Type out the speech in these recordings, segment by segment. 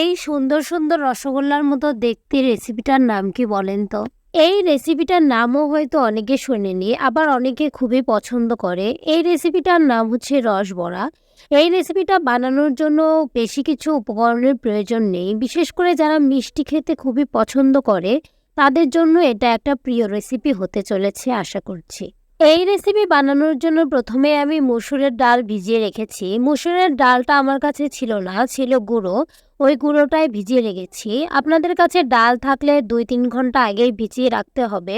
এই সুন্দর সুন্দর রসগোল্লার মতো দেখতে রেসিপিটার নাম কি বলেন তো? এই রেসিপিটার নামও হয়তো অনেকে শোনেনি, আবার অনেকে খুবই পছন্দ করে। এই রেসিপিটার নাম হচ্ছে রসবড়া। এই রেসিপিটা বানানোর জন্য বেশি কিছু উপকরণের প্রয়োজন নেই। বিশেষ করে যারা মিষ্টি খেতে খুবই পছন্দ করে, তাদের জন্য এটা একটা প্রিয় রেসিপি হতে চলেছে, আশা করছি। এই রেসিপি বানানোর জন্য প্রথমে আমি মুসুরের ডাল ভিজিয়ে রেখেছি। মুসুরের ডালটা আমার কাছে ছিল না, ছিল গুঁড়ো। ওই গুঁড়োটাই ভিজিয়ে রেখেছি। আপনাদের কাছে ডাল থাকলে দুই তিন ঘণ্টা আগেই ভিজিয়ে রাখতে হবে।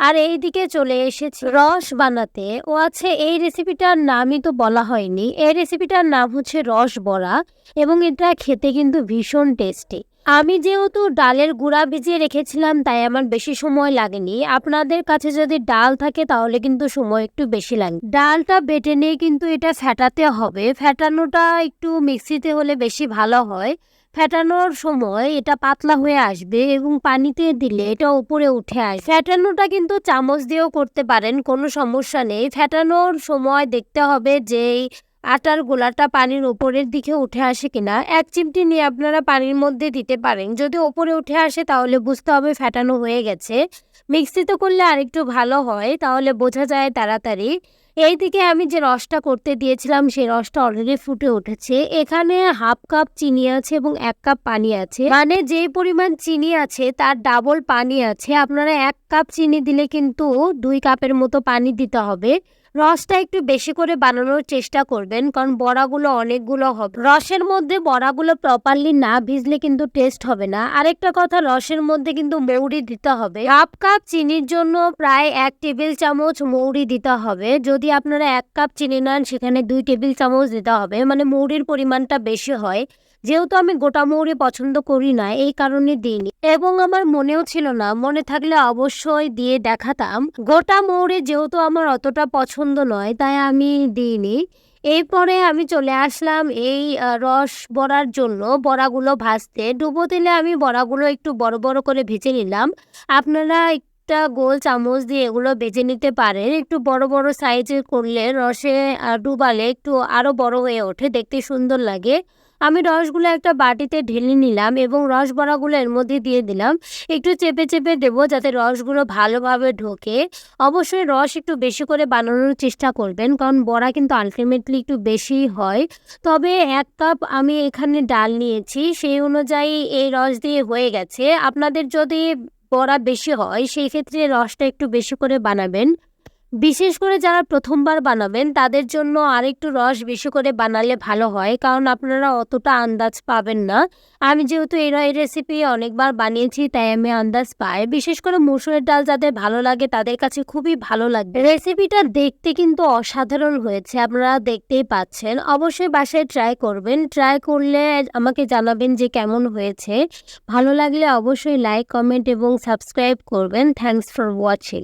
আর এই দিকে চলে এসেছি রস বানাতে। ও আছে, এই রেসিপিটার নামই তো বলা হয়নি। এই রেসিপিটার নাম হচ্ছে রস বড়া এবং এটা খেতে কিন্তু ভীষণ টেস্টি আমি যেহেতু ডালের গুঁড়া ভিজিয়ে রেখেছিলাম, তাই আমার বেশি সময় লাগেনি। আপনাদের কাছে যদি ডাল থাকে, তাহলে কিন্তু সময় একটু বেশি লাগে। ডালটা বেটে নিয়ে কিন্তু এটা ফেটাতে হবে। ফেটানোটা একটু মিক্সিতে হলে বেশি ভালো হয়। ফেটানোর সময় এটা পাতলা হয়ে আসবে এবং পানিতে দিলে এটা উপরে উঠে আসবে। ফেটানোটা কিন্তু চামচ দিয়েও করতে পারেন, কোনো সমস্যা নেই। ফেটানোর সময় দেখতে হবে যে আটার গোলাটা পানির উপরের দিকে উঠে আসে কিনা, এক চিমটি নিয়ে আপনারা পানির মধ্যে দিতে পারেন। যদি ওপরে উঠে আসে তাহলে বুঝতে হবে ফেটানো হয়ে গেছে। মিক্সিতে করলে আরেকটু ভালো হয়, তাহলে বোঝা যায় তাড়াতাড়ি। এই দিকে আমি যে রসটা করতে দিয়েছিলাম, সেই রসটা অলরেডি ফুটে উঠেছে। এখানে হাফ কাপ চিনি আছে এবং এক কাপ পানি আছে। মানে যে পরিমাণ চিনি আছে, তার ডাবল পানি আছে। আপনারা এক কাপ চিনি দিলে কিন্তু দুই কাপের মতো পানি দিতে হবে। রসটা একটু বেশি করে বানানোর চেষ্টা করবেন, কারণ বড়াগুলো অনেকগুলো হবে। রসের মধ্যে বড়াগুলো প্রপারলি না ভিজলে কিন্তু টেস্ট হবে না। আরেকটা কথা, রসের মধ্যে কিন্তু মৌরি দিতে হবে। হাফ কাপ চিনির জন্য প্রায় এক টেবিল চামচ মৌরি দিতে হবে। যদি আপনারা এক কাপ চিনি নেন, সেখানে দুই টেবিল চামচ দিতে হবে। মানে মৌরির পরিমাণটা বেশি হয়। যেহেতু আমি গোটা মৌরি পছন্দ করি না, এই কারণে দিইনি। এবং আমার মনেও ছিল না, মনে থাকলে অবশ্যই দিয়ে দেখাতাম। গোটা মৌরি যেহেতু আমার অতটা পছন্দ নয়, তাই আমি দিইনি। এরপরে আমি চলে আসলাম এই রস বড়ার জন্য। বড়াগুলো ভাজতে ডুবো তেলে আমি বড়াগুলো একটু বড় বড় করে ভেজে নিলাম। আপনারা একটা গোল চামচ দিয়ে এগুলো বেজে নিতে পারেন। একটু বড় বড় সাইজের করলে রসে ডুবালে একটু আরও বড় হয়ে ওঠে, দেখতে সুন্দর লাগে। আমি রসগুলো একটা বাটিতে ঢেলে নিলাম এবং রস বড়াগুলো এর মধ্যে দিয়ে দিলাম। একটু চেপে চেপে দেবো যাতে রসগুলো ভালোভাবে ঢোকে। অবশ্যই রস একটু বেশি করে বানানোর চেষ্টা করবেন, কারণ বড়া কিন্তু আলটিমেটলি একটু বেশি হয়। তবে এক কাপ আমি এখানে ডাল নিয়েছি, সেই অনুযায়ী এই রস দিয়ে হয়ে গেছে। আপনাদের যদি বড়া বেশি হয়, সেই ক্ষেত্রে রসটা একটু বেশি করে বানাবেন। বিশেষ করে যারা প্রথমবার বানাবেন, তাদের জন্য আরেকটু রস বেশি করে বানালে ভালো হয়, কারণ আপনারা অতটা আন্দাজ পাবেন না। আমি যেহেতু এই রেসিপি অনেকবার বানিয়েছি, তাই আমি আন্দাজ পাই। বিশেষ করে মুসুরের ডাল যাদের ভালো লাগে, তাদের কাছে খুবই ভালো লাগবে। রেসিপিটা দেখতে কিন্তু অসাধারণ হয়েছে, আপনারা দেখতেই পাচ্ছেন। অবশ্যই বাসায় ট্রাই করবেন। ট্রাই করলে আমাকে জানাবেন যে কেমন হয়েছে। ভালো লাগলে অবশ্যই লাইক কমেন্ট এবং সাবস্ক্রাইব করবেন। Thanks for watching